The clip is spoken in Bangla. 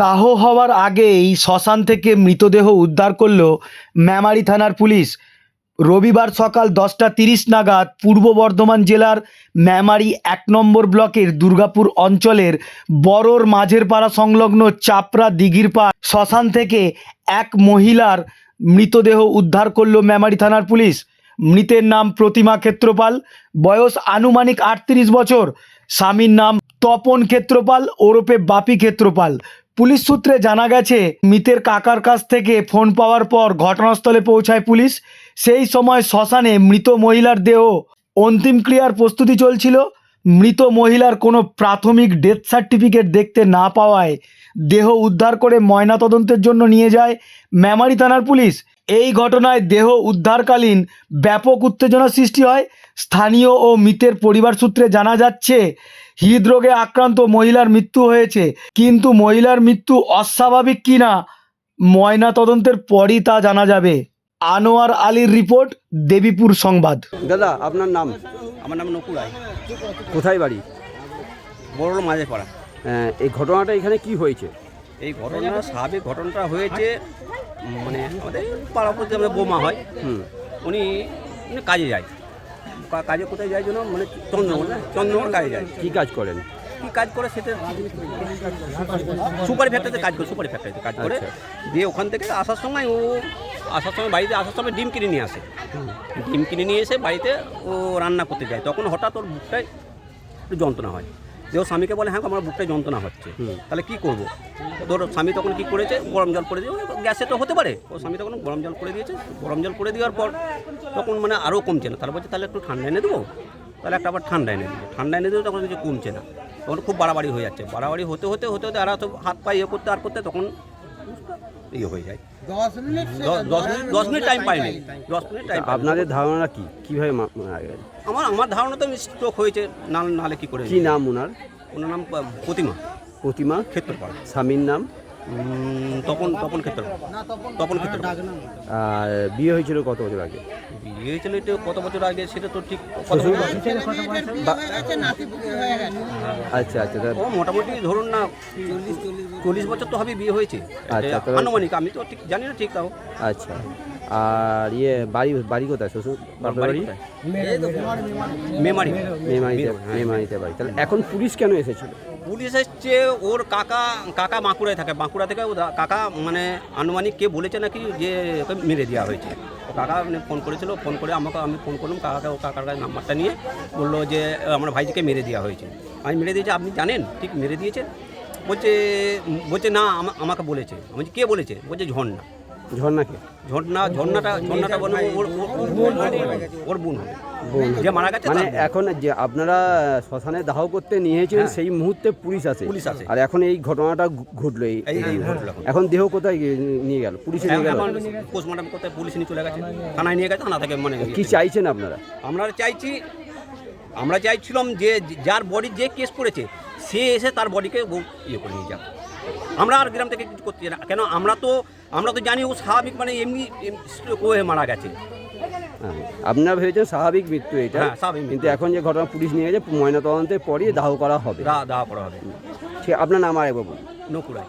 দাহ হওয়ার আগেই শ্মশান থেকে মৃতদেহ উদ্ধার করল ম্যামারি থানার পুলিশ। রবিবার সকাল দশটা তিরিশ নাগাদ পূর্ব বর্ধমান জেলার ম্যামারি এক নম্বর ব্লকের দুর্গাপুর অঞ্চলের বড়র মাঝের পাড়া সংলগ্ন চাপড়া দিঘির পা শ্মশান থেকে এক মহিলার মৃতদেহ উদ্ধার করল ম্যামারি থানার পুলিশ। মৃতের নাম প্রতিমা ক্ষেত্রপাল। বয়স আনুমানিক আটত্রিশ বছর। স্বামীর নাম তপন ক্ষেত্রপাল, ওরফে বাপি ক্ষেত্রপাল। পুলিশ সূত্রে জানা গেছে, মৃতের কাকার কাছ থেকে ফোন পাওয়ার পর ঘটনাস্থলে পৌঁছায় পুলিশ। সেই সময় শ্মশানে মৃত মহিলার দেহ অন্তিম ক্রিয়ার প্রস্তুতি চলছিল। মৃত মহিলার কোনো প্রাথমিক ডেথ সার্টিফিকেট দেখতে না পাওয়ায় দেহ উদ্ধার করে ময়নাতদন্তের জন্য নিয়ে যায় ম্যামারি থানার পুলিশ। এই ঘটনায় দেহ উদ্ধারকালীন ব্যাপক উত্তেজনা সৃষ্টি হয়। স্থানীয় ও মৃতের পরিবার সূত্রে জানা যাচ্ছে হৃদরোগে আক্রান্ত মহিলার মৃত্যু হয়েছে। কিন্তু মহিলার মৃত্যু অস্বাভাবিক কিনা ময়না তদন্তের পরই তা জানা যাবে। আনোয়ার আলীর রিপোর্ট দেবীপুর সংবাদ। দাদা আপনার নাম? আমার নাম নকুল রায়। কোথায় বাড়ি? বড় মাঝে পাড়া এই ঘটনাটা এখানে কি হয়েছে? এই ঘটনা স্বাভাবিক ঘটনাটা হয়েছে মানে আমাদের পাড়া প্রতি আমাদের বৌমা হয়। হুম। উনি কাজে যায়। কাজে কোথায় যায় জন্য মানে চন্দ্রমোহন না? চন্দ্রমোহন কাজে যায়। কী কাজ করেন? কী কাজ করে সেটা সুপারি ফ্যাক্টরিতে কাজ করে সুপারি ফ্যাক্টরিতে কাজ করে। আচ্ছা। দিয়ে ওখান থেকে আসার সময় ও আসার সময় বাড়িতে আসার সময় ডিম কিনে নিয়ে আসে। ডিম কিনে নিয়ে এসে বাড়িতে ও রান্না করতে যায়। তখন হঠাৎ ওর বুকটায় একটু যন্ত্রণা হয়। যে ওর স্বামীকে বলে হ্যাঁ আমার বুকটায় যন্ত্রণা হচ্ছে। তাহলে কি করব? তোর স্বামী তখন কি করেছে? গরম জল করে দিয়ে গ্যাসে তো হতে পারে। ও স্বামী তখন গরম জল করে দিয়েছে। গরম জল করে দেওয়ার পর তখন মানে আরও কমছে না। তারপর বলছে তাহলে একটু ঠান্ডা এনে দেবো? তাহলে একটা আবার ঠান্ডা এনে দেবো। ঠান্ডা এনে দেবো তখন কিছু কমছে না। তখন খুব বাড়াবাড়ি হয়ে যাচ্ছে। বাড়াবাড়ি হতে হতে হতে হতে আর তো হাত পা ইয়ে করতে আর করতে তখন ইয়ে হয়ে যায়। দশ মিনিট দশ মিনিট টাইম পাইনি। দশ মিনিট টাইম আপনাদের ধারণা কি? কীভাবে মারা গেল আমার আমার ধারণা তো স্ট্রোক হয়েছে না নালে কি করে কি নাম ওনার? ওনার নাম প্রতিমা। প্রতিমা? ক্ষেত্রপাল। স্বামীর নাম? তপন তপন ক্ষেত্রপাল তপন ক্ষেত্রপাল আর বিয়ে হয়েছিল কত বছর আগে? বিয়ে হয়েছিল এটা কত বছর আগে সেটা তো ঠিক কত আচ্ছা আচ্ছা তা- ও মোটামুটি ধরুন না চল্লিশ বছর। তো হবে বিয়ে হয়েছে। আচ্ছা, আনুমানিক আমি তো ঠিক জানি না ঠিক তাও। আচ্ছা আর ইয়ে বাড়ি বাড়ি কোথায় শ্বশুর? বাড়ি মেমারি। মেমারিতে মেমারিতে বাড়ি। তাহলে এখন পুলিশ কেন এসেছিল? পুলিশ এসছে, ওর কাকা কাকা বাঁকুড়ায় থাকে। বাঁকুড়া থেকে কাকা মানে আনুমানিক কে বলেছে নাকি যে ওকে মেরে দেওয়া হয়েছে। ও কাকা মানে ফোন করেছিল, ফোন করে আমাকে, আমি ফোন করলাম, কাকাকে, ও কাকার কাছে নাম্বারটা নিয়ে বলল যে, আমার ভাইজিকে মেরে দেওয়া হয়েছে। আমি মেরে দিয়েছি, আপনি জানেন? ঠিক মেরে দিয়েছে। বলছে বলছে না, আমা- আমাকে বলেছে। আমি কে বলেছে? বলছে ঝর্ণা। ঝর্ণাকে? ঝর্ণা ঝর্ণাটা ঝর্ণাটা বলে ওর ওর- বোন হবে। বোন বোন যে মারা গেছে মানে এখন যে আপনারা শ্মশানে দাহ করতে নিয়েছিলেন হ্যাঁ। সেই মুহূর্তে পুলিশ আছে। পুলিশ আসে। আর এখন এই ঘটনাটা ঘটলো এই এখন। দেহ কোথায় নিয়ে গেল? পুলিশে নিয়ে গেল? পোস্টমর্টম করতে পুলিশ নিয়ে চলে গেছে। থানায় নিয়ে গেছে থানা থেকে মানে কি চাইছেন আপনারা? আমরা চাইছি আমরা চাইছিলাম যে যার বডি যে কেস করেছে সে এসে তার বডিকে ইয়ে করে নিয়ে যাক। আমরা আর গ্রাম থেকে কিছু করতে চাই না। কেন আমরা তো আমরা তো জানি ও স্বাভাবিক মানে এমনি stroke হয়ে মারা গেছে। আপনার আপনারা ভেবেছেন স্বাভাবিক মৃত্যু এটা হ্যাঁ। কিন্তু এখন যে ঘটনা পুলিশ নিয়ে গেছে ময়না তদন্তের পরই দাহ করা হবে। দাহ করা হবে। ঠিক আপনার নাম আর বাবু। নকুরায়